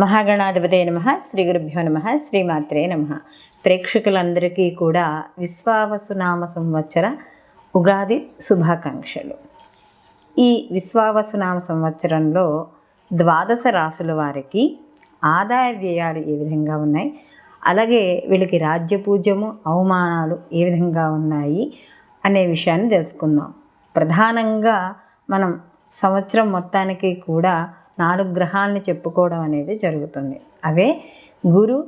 మహాగణాధిపతే నమ శ్రీ గురుభ్యో నమ శ్రీమాత్రే నమ. ప్రేక్షకులందరికీ కూడా విశ్వావసునామ సంవత్సర ఉగాది శుభాకాంక్షలు. ఈ విశ్వావసునామ సంవత్సరంలో ద్వాదశ రాసుల వారికి ఆదాయ వ్యయాలు ఏ విధంగా ఉన్నాయి? అలాగే వీళ్ళకి రాజ్యపూజ్యము అవమానాలు ఏ విధంగా ఉన్నాయి? అనే విషయాన్ని తెలుసుకుందాం. ప్రధానంగా మనం సంవత్సరం మొత్తానికి కూడా నాలుగు గ్రహాలని చెప్పుకోవడం అనేది జరుగుతుంది. అవే గురు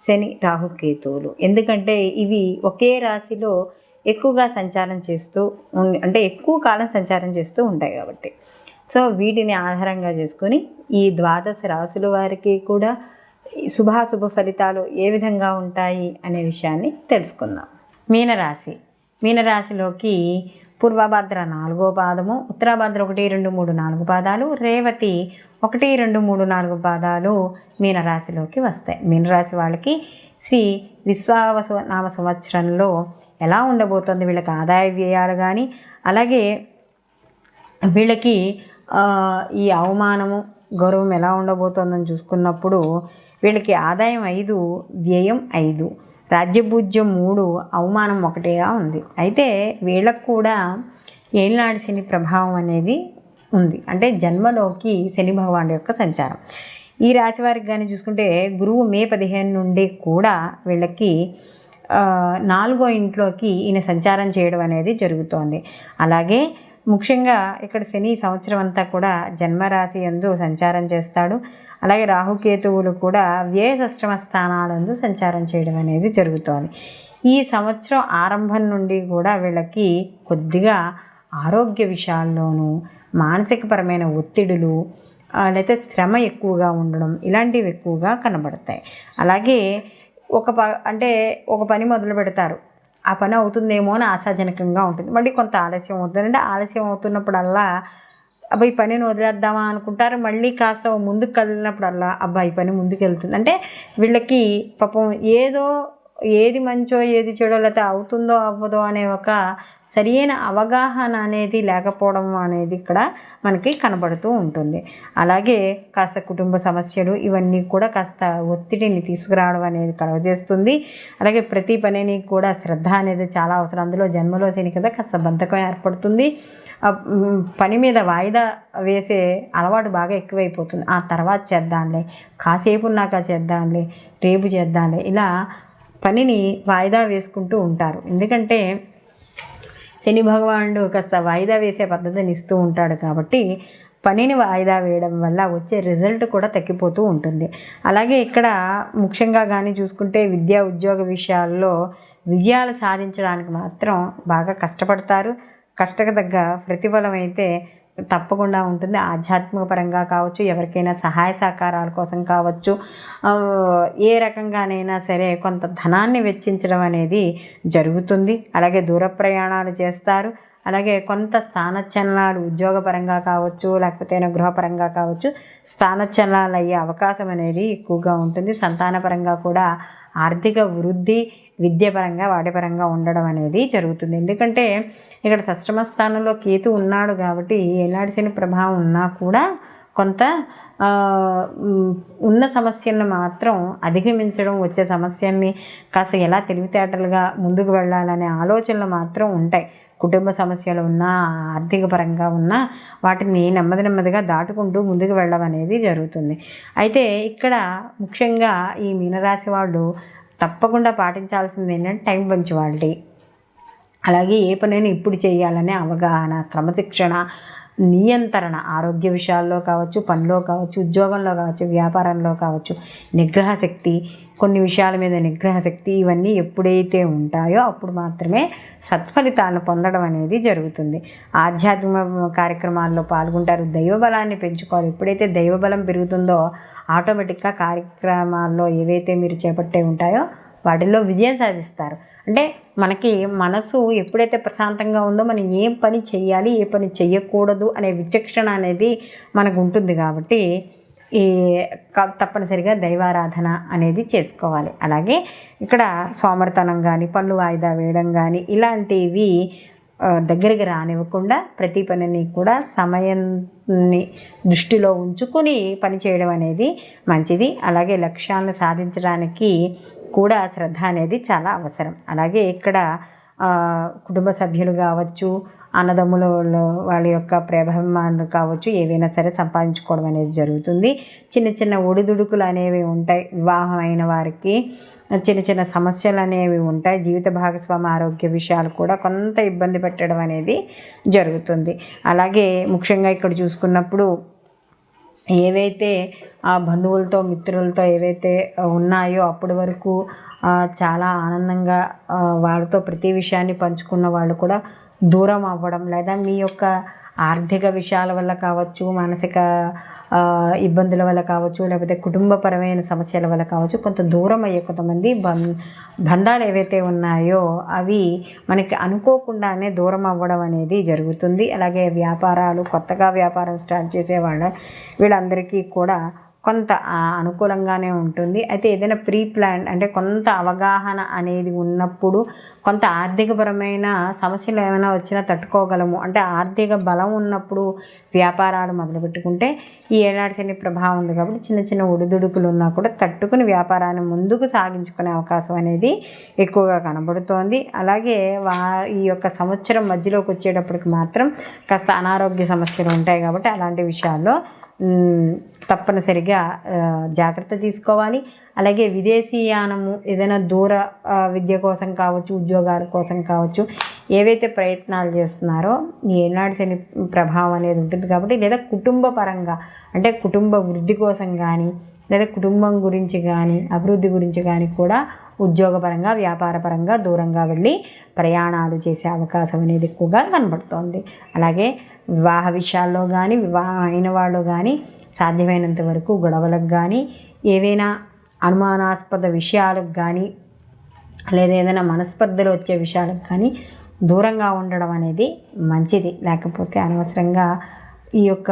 శని రాహుకేతువులు ఎందుకంటే ఇవి ఒకే రాశిలో ఎక్కువగా సంచారం చేస్తూ ఉం- అంటే ఎక్కువ కాలం సంచారం చేస్తూ ఉంటాయి కాబట్టి. సో వీటిని ఆధారంగా చేసుకొని ఈ ద్వాదశ రాశుల వారికి కూడా శుభాశుభ ఫలితాలు ఏ విధంగా ఉంటాయి అనే విషయాన్ని తెలుసుకుందాం. మీనరాశి. మీనరాశిలోకి పూర్వభద్ర నాలుగో పాదము ఉత్తరాభద్ర ఒకటి రెండు మూడు నాలుగు పాదాలు రేవతి ఒకటి రెండు మూడు నాలుగు పాదాలు మీనరాశిలోకి వస్తాయి. మీనరాశి వాళ్ళకి శ్రీ విశ్వావసు నామ సంవత్సరంలో ఎలా ఉండబోతుంది? వీళ్ళకి ఆదాయ వ్యయాలు కానీ అలాగే వీళ్ళకి ఈ అవమానము గౌరవం ఎలా ఉండబోతోందని చూసుకున్నప్పుడు వీళ్ళకి ఆదాయం ఐదు వ్యయం ఐదు. రాజ్యభూజ్యం మూడు అవమానం ఒకటిగా ఉంది. అయితే వీళ్ళకు కూడా ఏళ్ళనాడు శని ప్రభావం అనేది ఉంది. అంటే జన్మలోకి శని భగవానుడి యొక్క సంచారం. ఈ రాశి వారికి కానీ చూసుకుంటే గురువు మే పదిహేను నుండి కూడా వీళ్ళకి నాలుగో ఇంట్లోకి ఈయన సంచారం చేయడం అనేది జరుగుతోంది. అలాగే ముఖ్యంగా ఇక్కడ శని సంవత్సరం అంతా కూడా జన్మరాశి యందు సంచారం చేస్తాడు. అలాగే రాహుకేతువులు కూడా వ్యయ సష్టమ స్థానాలందు సంచారం చేయడం అనేది జరుగుతోంది. ఈ సంవత్సరం ఆరంభం నుండి కూడా వీళ్ళకి కొద్దిగా ఆరోగ్య విషయాల్లోనూ మానసికపరమైన ఒత్తిడులు లేకపోతే శ్రమ ఎక్కువగా ఉండడం ఇలాంటివి ఎక్కువగా కనబడతాయి. అలాగే ఒక ప అంటే ఒక పని మొదలు పెడతారు. ఆ పని అవుతుందేమో అని ఆశాజనకంగా ఉంటుంది. మళ్ళీ కొంత ఆలస్యం అవుతుంది అంటే ఆలస్యం అవుతున్నప్పుడల్లా అబ్బాయి ఈ పనిని వదిలేద్దామా అనుకుంటారు. మళ్ళీ కాస్త ముందుకు కదిలినప్పుడల్లా అబ్బాయి ఈ పని ముందుకు వెళ్తుంది అంటే వీళ్ళకి పాపం ఏదో ఏది మంచో ఏది చెడో లేకపోతే అవుతుందో అవ్వదో అనే ఒక సరియైన అవగాహన అనేది లేకపోవడం అనేది ఇక్కడ మనకి కనబడుతూ ఉంటుంది. అలాగే కాస్త కుటుంబ సమస్యలు ఇవన్నీ కూడా కాస్త ఒత్తిడిని తీసుకురావడం అనేది కలగజేస్తుంది. అలాగే ప్రతి పనిని కూడా శ్రద్ధ అనేది చాలా అవసరం. అందులో జన్మలో శని కదా కాస్త బంధకం ఏర్పడుతుంది. పని మీద వాయిదా వేసే అలవాటు బాగా ఎక్కువైపోతుంది. ఆ తర్వాత చేద్దాంలే కాసేపు ఉన్నాక చేద్దాంలే రేపు చేద్దాంలే ఇలా పనిని వాయిదా వేసుకుంటూ ఉంటారు. ఎందుకంటే శని భగవానుడు కాస్త వాయిదా వేసే పద్ధతిని ఇస్తూ ఉంటాడు కాబట్టి పనిని వాయిదా వేయడం వల్ల వచ్చే రిజల్ట్ కూడా తగ్గిపోతూ ఉంటుంది. అలాగే ఇక్కడ ముఖ్యంగా కానీ చూసుకుంటే విద్యా ఉద్యోగ విషయాల్లో విజయాలు సాధించడానికి మాత్రం బాగా కష్టపడతారు. కష్టకు తగ్గ ప్రతిఫలం అయితే తప్పకుండా ఉంటుంది. ఆధ్యాత్మిక పరంగా కావచ్చు ఎవరికైనా సహాయ సహకారాల కోసం కావచ్చు ఏ రకంగానైనా సరే కొంత ధనాన్ని వెచ్చించడం అనేది జరుగుతుంది. అలాగే దూర ప్రయాణాలు చేస్తారు. అలాగే కొంత స్థానచలనాలు ఉద్యోగపరంగా కావచ్చు లేకపోతే గృహపరంగా కావచ్చు స్థానచలనాలు అయ్యే అవకాశం అనేది ఎక్కువగా ఉంటుంది. సంతానపరంగా కూడా ఆర్థిక వృద్ధి విద్యపరంగా వాటిపరంగా ఉండడం అనేది జరుగుతుంది. ఎందుకంటే ఇక్కడ సష్టమ స్థానంలో కేతు ఉన్నాడు కాబట్టి ఏనాడు శని ప్రభావం ఉన్నా కూడా కొంత ఉన్న సమస్యలను మాత్రం అధిగమించడం వచ్చే సమస్యల్ని కాస్త ఎలా తెలివితేటలుగా ముందుకు వెళ్ళాలనే ఆలోచనలు మాత్రం ఉంటాయి. కుటుంబ సమస్యలు ఉన్నా ఆర్థిక పరంగా ఉన్నా వాటిని నెమ్మది నెమ్మదిగా దాటుకుంటూ ముందుకు వెళ్ళడం అనేది జరుగుతుంది. అయితే ఇక్కడ ముఖ్యంగా ఈ మీనరాశి వాళ్ళు తప్పకుండా పాటించాల్సింది ఏంటంటే టైం పంచువాలిటీ. అలాగే ఏ పనైనా ఇప్పుడు చేయాలనే అవగాహన క్రమశిక్షణ నియంత్రణ ఆరోగ్య విషయాల్లో కావచ్చు పనిలో కావచ్చు ఉద్యోగంలో కావచ్చు వ్యాపారంలో కావచ్చు నిగ్రహ శక్తి కొన్ని విషయాల మీద నిగ్రహ శక్తి ఇవన్నీ ఎప్పుడైతే ఉంటాయో అప్పుడు మాత్రమే సత్ఫలితాలను పొందడం అనేది జరుగుతుంది. ఆధ్యాత్మిక కార్యక్రమాల్లో పాల్గొంటారు దైవబలాన్ని పెంచుకోవాలి. ఎప్పుడైతే దైవబలం పెరుగుతుందో ఆటోమేటిక్గా కార్యక్రమాల్లో ఏవైతే మీరు చేపట్టే ఉంటాయో వాటిల్లో విజయం సాధిస్తారు. అంటే మనకి మనసు ఎప్పుడైతే ప్రశాంతంగా ఉందో మనం ఏం పని చేయాలి ఏ పని చేయకూడదు అనే విచక్షణ అనేది మనకు ఉంటుంది కాబట్టి ఈ క- తప్పనిసరిగా దైవారాధన అనేది చేసుకోవాలి. అలాగే ఇక్కడ సోమరితనం కానీ పళ్ళు వాయిదా వేయడం కానీ ఇలాంటివి దగ్గరికి రానివ్వకుండా ప్రతి పనిని కూడా సమయాన్ని దృష్టిలో ఉంచుకుని పని చేయడం అనేది మంచిది. అలాగే లక్ష్యాలను సాధించడానికి కూడా శ్రద్ధ అనేది చాలా అవసరం. అలాగే ఇక్కడ కుటుంబ సభ్యులు కావచ్చు అన్నదమ్ముల వాళ్ళ యొక్క ప్రేమాభిమానులు కావచ్చు ఏవైనా సరే సంపాదించుకోవడం అనేది జరుగుతుంది. చిన్న చిన్న ఒడిదుడుకులు అనేవి ఉంటాయి వివాహం అయిన వారికి. చిన్న చిన్న సమస్యలు అనేవి ఉంటాయి. జీవిత భాగస్వామి ఆరోగ్య విషయాలు కూడా కొంత ఇబ్బంది పెట్టడం అనేది జరుగుతుంది. అలాగే ముఖ్యంగా ఇక్కడ చూసుకున్నప్పుడు ఏవైతే ఆ బంధువులతో మిత్రులతో ఏవైతే ఉన్నాయో అప్పటి వరకు చాలా ఆనందంగా వారితో వాళ్ళతో ప్రతి విషయాన్ని పంచుకున్న వాళ్ళు కూడా దూరం అవ్వడం లేదా మీ యొక్క ఆర్థిక విషయాల వల్ల కావచ్చు మానసిక ఇబ్బందుల వల్ల కావచ్చు లేకపోతే కుటుంబపరమైన సమస్యల వల్ల కావచ్చు కొంత దూరం అయ్యే కొంతమంది బం బంధాలు ఏవైతే ఉన్నాయో అవి మనకి అనుకోకుండానే దూరం అవ్వడం అనేది జరుగుతుంది. అలాగే వ్యాపారాలు కొత్తగా వ్యాపారం స్టార్ట్ చేసేవాళ్ళ వీళ్ళందరికీ కూడా కొంత అనుకూలంగానే ఉంటుంది. అయితే ఏదైనా ప్రీ ప్లాన్ అంటే కొంత అవగాహన అనేది ఉన్నప్పుడు కొంత ఆర్థికపరమైన సమస్యలు ఏమైనా వచ్చినా తట్టుకోగలము. అంటే ఆర్థిక బలం ఉన్నప్పుడు వ్యాపారాలు మొదలుపెట్టుకుంటే ఈ ఏడాది శని ప్రభావం ఉంది కాబట్టి చిన్న చిన్న ఒడిదుడుకులు ఉన్నా కూడా తట్టుకుని వ్యాపారాన్ని ముందుకు సాగించుకునే అవకాశం అనేది ఎక్కువగా కనబడుతోంది. అలాగే వా ఈ యొక్క సంవత్సరం మధ్యలోకి వచ్చేటప్పటికి మాత్రం కాస్త అనారోగ్య సమస్యలు ఉంటాయి కాబట్టి అలాంటి విషయాల్లో తప్పనిసరిగా జాగ్రత్త తీసుకోవాలి. అలాగే విదేశీయానము ఏదైనా దూర విద్య కోసం కావచ్చు ఉద్యోగాల కోసం కావచ్చు ఏవైతే ప్రయత్నాలు చేస్తున్నారో ఏనాడు శని ప్రభావం అనేది ఉంటుంది కాబట్టి లేదా కుటుంబ పరంగా అంటే కుటుంబ వృద్ధి కోసం కానీ లేదా కుటుంబం గురించి కానీ అభివృద్ధి గురించి కానీ కూడా ఉద్యోగపరంగా వ్యాపారపరంగా దూరంగా వెళ్ళి ప్రయాణాలు చేసే అవకాశం అనేది ఎక్కువగా కనబడుతోంది. అలాగే వివాహ విషయాల్లో కానీ వివాహం అయిన వాళ్ళు కానీ సాధ్యమైనంత వరకు గొడవలకు కానీ ఏవైనా అనుమానాస్పద విషయాలకు కానీ లేదా ఏదైనా మనస్పర్ధలు వచ్చే విషయాలకు కానీ దూరంగా ఉండడం అనేది మంచిది. లేకపోతే అనవసరంగా ఈ యొక్క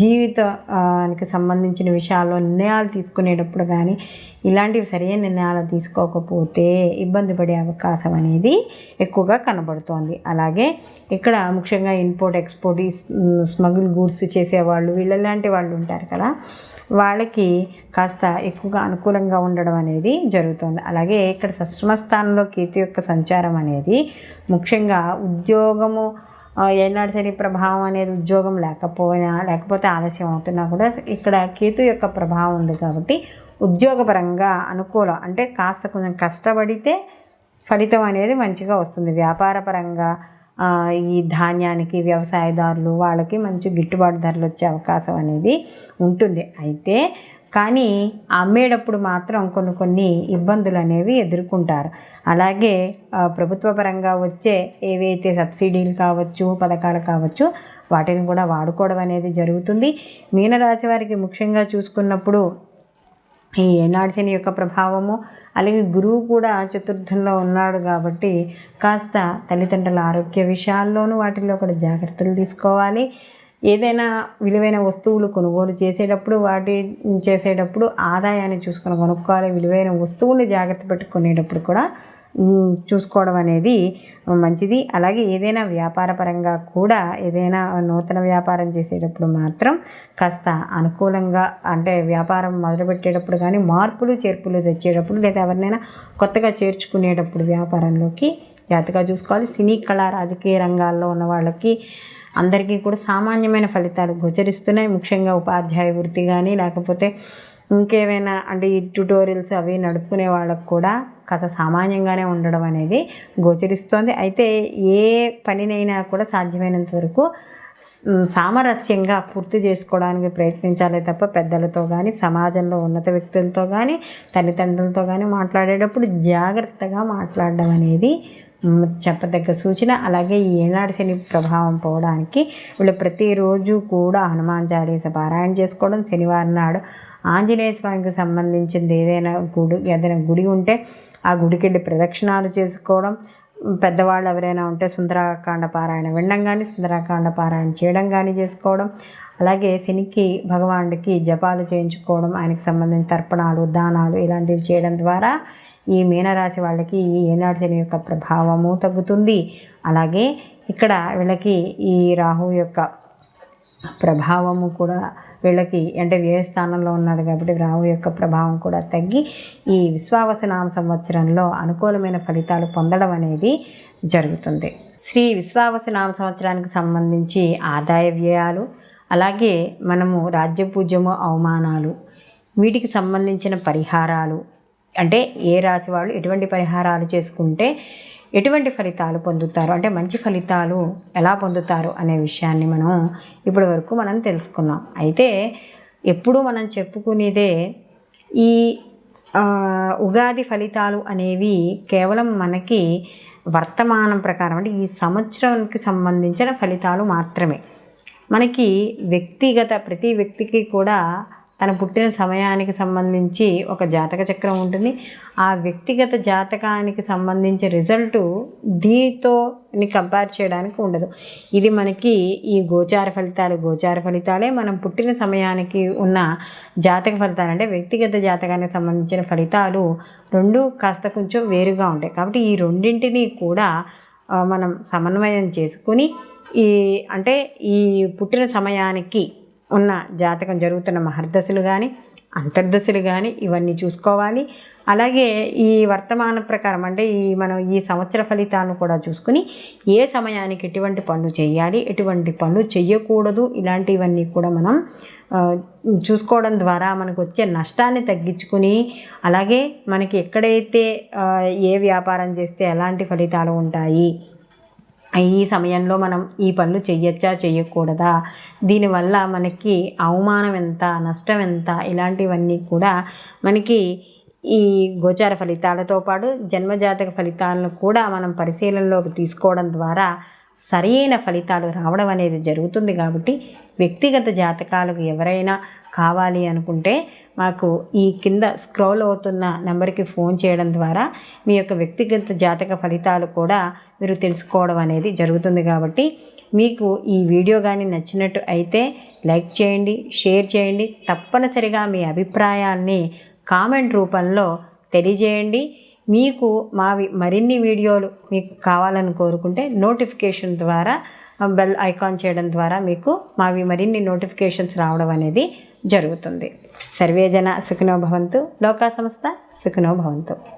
జీవితానికి సంబంధించిన విషయాల్లో నిర్ణయాలు తీసుకునేటప్పుడు కానీ ఇలాంటివి సరైన నిర్ణయాలు తీసుకోకపోతే ఇబ్బంది పడే అవకాశం అనేది ఎక్కువగా కనబడుతోంది. అలాగే ఇక్కడ ముఖ్యంగా ఇంపోర్ట్ ఎక్స్పోర్ట్ స్మగుల్ గూడ్స్ చేసేవాళ్ళు వీళ్ళలాంటి వాళ్ళు ఉంటారు కదా వాళ్ళకి కాస్త ఎక్కువగా అనుకూలంగా ఉండడం అనేది జరుగుతుంది. అలాగే ఇక్కడ సష్టమ స్థానంలో కీర్తి యొక్క సంచారం అనేది ముఖ్యంగా ఉద్యోగము ఏనాడు శని ప్రభావం అనేది ఉద్యోగం లేకపోయినా లేకపోతే ఆలస్యం అవుతున్నా కూడా ఇక్కడ కేతు యొక్క ప్రభావం ఉంది కాబట్టి ఉద్యోగపరంగా అనుకూలం. అంటే కాస్త కొంచెం కష్టపడితే ఫలితం అనేది మంచిగా వస్తుంది. వ్యాపారపరంగా ఈ ధాన్యానికి వ్యవసాయదారులు వాళ్ళకి మంచి గిట్టుబాటు ధరలు వచ్చే అవకాశం అనేది ఉంటుంది. అయితే కానీ అమ్మేటప్పుడు మాత్రం కొన్ని కొన్ని ఇబ్బందులు అనేవి ఎదుర్కొంటారు. అలాగే ప్రభుత్వ పరంగా వచ్చే ఏవైతే సబ్సిడీలు కావచ్చు పథకాలు కావచ్చు వాటిని కూడా వాడుకోవడం అనేది జరుగుతుంది. మీనరాశి వారికి ముఖ్యంగా చూసుకున్నప్పుడు ఈ ఏనాడిశని యొక్క ప్రభావము అలాగే గురువు కూడా చతుర్థంలో ఉన్నాడు కాబట్టి కాస్త తల్లిదండ్రుల ఆరోగ్య విషయాల్లోనూ వాటిల్లో కూడా జాగ్రత్తలు తీసుకోవాలి. ఏదైనా విలువైన వస్తువులు కొనుగోలు చేసేటప్పుడు వాటి చేసేటప్పుడు ఆదాయాన్ని చూసుకొని కొనుక్కోవాలి విలువైన వస్తువుని జాగ్రత్త పెట్టుకునేటప్పుడు కూడా చూసుకోవడం అనేది మంచిది. అలాగే ఏదైనా వ్యాపార పరంగా కూడా ఏదైనా నూతన వ్యాపారం చేసేటప్పుడు మాత్రం కాస్త అనుకూలంగా అంటే వ్యాపారం మొదలుపెట్టేటప్పుడు కానీ మార్పులు చేర్పులు తెచ్చేటప్పుడు లేదా ఎవరినైనా కొత్తగా చేర్చుకునేటప్పుడు వ్యాపారంలోకి జాగ్రత్తగా చూసుకోవాలి. సినీ కళా రాజకీయ రంగాల్లో ఉన్న వాళ్ళకి అందరికీ కూడా సామాన్యమైన ఫలితాలు గోచరిస్తున్నాయి. ముఖ్యంగా ఉపాధ్యాయ వృత్తి కానీ లేకపోతే ఇంకేమైనా అంటే ఈ ట్యూటోరియల్స్ అవి నడుపుకునే వాళ్ళకు కూడా కథ సామాన్యంగానే ఉండడం అనేది గోచరిస్తోంది. అయితే ఏ పనినైనా కూడా సాధ్యమైనంత వరకు సామరస్యంగా పూర్తి చేసుకోవడానికి ప్రయత్నించాలి తప్ప పెద్దలతో కానీ సమాజంలో ఉన్నత వ్యక్తులతో కానీ తల్లిదండ్రులతో కానీ మాట్లాడేటప్పుడు జాగ్రత్తగా మాట్లాడడం అనేది చెప్పదగ్గ సూచన. అలాగే ఈ ఏనాడు శని ప్రభావం పోవడానికి వీళ్ళు ప్రతిరోజు కూడా హనుమాన్ చాలీస పారాయణ చేసుకోవడం శనివారం నాడు ఆంజనేయ స్వామికి సంబంధించింది ఏదైనా గుడి ఏదైనా గుడి ఉంటే ఆ గుడికెళ్ళి ప్రదక్షిణాలు చేసుకోవడం. పెద్దవాళ్ళు ఎవరైనా ఉంటే సుందరాకాండ పారాయణ వినడం కానీ సుందరాకాండ పారాయణ చేయడం కానీ చేసుకోవడం. అలాగే శనికి భగవానుడికి జపాలు చేయించుకోవడం ఆయనకి సంబంధించిన తర్పణాలు దానాలు ఇలాంటివి చేయడం ద్వారా ఈ మీనరాశి వాళ్ళకి ఈ ఏనాడు శని యొక్క ప్రభావము తగ్గుతుంది. అలాగే ఇక్కడ వీళ్ళకి ఈ రాహు యొక్క ప్రభావము కూడా వీళ్ళకి అంటే వ్యయ స్థానంలో ఉన్నాడు కాబట్టి రాహు యొక్క ప్రభావం కూడా తగ్గి ఈ విశ్వావసనామ సంవత్సరంలో అనుకూలమైన ఫలితాలు పొందడం అనేది జరుగుతుంది. శ్రీ విశ్వావసనామ సంవత్సరానికి సంబంధించి ఆదాయ వ్యయాలు అలాగే మనము రాజ్యపూజ్యము అవమానాలు వీటికి సంబంధించిన పరిహారాలు అంటే ఏ రాశి వాళ్ళు ఎటువంటి పరిహారాలు చేసుకుంటే ఎటువంటి ఫలితాలు పొందుతారు? అంటే మంచి ఫలితాలు ఎలా పొందుతారు అనే విషయాన్ని మనం ఇప్పటి వరకు మనం తెలుసుకున్నాం. అయితే ఎప్పుడూ మనం చెప్పుకునేదే ఈ ఉగాది ఫలితాలు అనేవి కేవలం మనకి వర్తమానం ప్రకారం అంటే ఈ సంవత్సరానికి సంబంధించిన ఫలితాలు మాత్రమే. మనకి వ్యక్తిగత ప్రతి వ్యక్తికి కూడా తన పుట్టిన సమయానికి సంబంధించి ఒక జాతక చక్రం ఉంటుంది. ఆ వ్యక్తిగత జాతకానికి సంబంధించి రిజల్టు దీనితో కంపేర్ చేయడానికి ఉండదు. ఇది మనకి ఈ గోచార ఫలితాలు గోచార ఫలితాలే మనం పుట్టిన సమయానికి ఉన్న జాతక ఫలితాలు. అంటే వ్యక్తిగత జాతకానికి సంబంధించిన ఫలితాలు రెండు కాస్త కొంచెం వేరుగా ఉంటాయి. కాబట్టి ఈ రెండింటినీ కూడా మనం సమన్వయం చేసుకుని ఈ అంటే ఈ పుట్టిన సమయానికి ఉన్న జాతకం జరుగుతున్న మహర్దశలు కానీ అంతర్దశలు కానీ ఇవన్నీ చూసుకోవాలి. అలాగే ఈ వర్తమాన ప్రకారం అంటే ఈ మనం ఈ సంవత్సర ఫలితాలను కూడా చూసుకుని ఏ సమయానికి ఎటువంటి పనులు చేయాలి ఎటువంటి పనులు చేయకూడదు ఇలాంటివన్నీ కూడా మనం చూసుకోవడం ద్వారా మనకు వచ్చే నష్టాన్ని తగ్గించుకుని అలాగే మనకి ఎక్కడైతే ఏ వ్యాపారం చేస్తే ఎలాంటి ఫలితాలు ఉంటాయి ఈ సమయంలో మనం ఈ పనులు చెయ్యొచ్చా చెయ్యకూడదా? దీనివల్ల మనకి అవమానం ఎంత నష్టం ఎంత ఇలాంటివన్నీ కూడా మనకి ఈ గోచార ఫలితాలతో పాటు జన్మజాతక ఫలితాలను కూడా మనం పరిశీలనలోకి తీసుకోవడం ద్వారా సరైన ఫలితాలు రావడం అనేది జరుగుతుంది కాబట్టి వ్యక్తిగత జాతకాలకు ఎవరైనా కావాలి అనుకుంటే మాకు ఈ కింద స్క్రోల్ అవుతున్న నెంబర్కి ఫోన్ చేయడం ద్వారా మీ యొక్క వ్యక్తిగత జాతక ఫలితాలు కూడా మీరు తెలుసుకోవడం అనేది జరుగుతుంది కాబట్టి మీకు ఈ వీడియో కానీ నచ్చినట్టు అయితే లైక్ చేయండి షేర్ చేయండి తప్పనిసరిగా మీ అభిప్రాయాల్ని కామెంట్ రూపంలో తెలియజేయండి. మీకు మావి మరిన్ని వీడియోలు మీకు కావాలని కోరుకుంటే నోటిఫికేషన్ ద్వారా బెల్ ఐకాన్ చేయడం ద్వారా మీకు మావి మరిన్ని నోటిఫికేషన్స్ రావడం అనేది జరుగుతుంది. సర్వేజన సుఖినో భవంతు. లోకా సంస్థ సుఖినో భవంతు.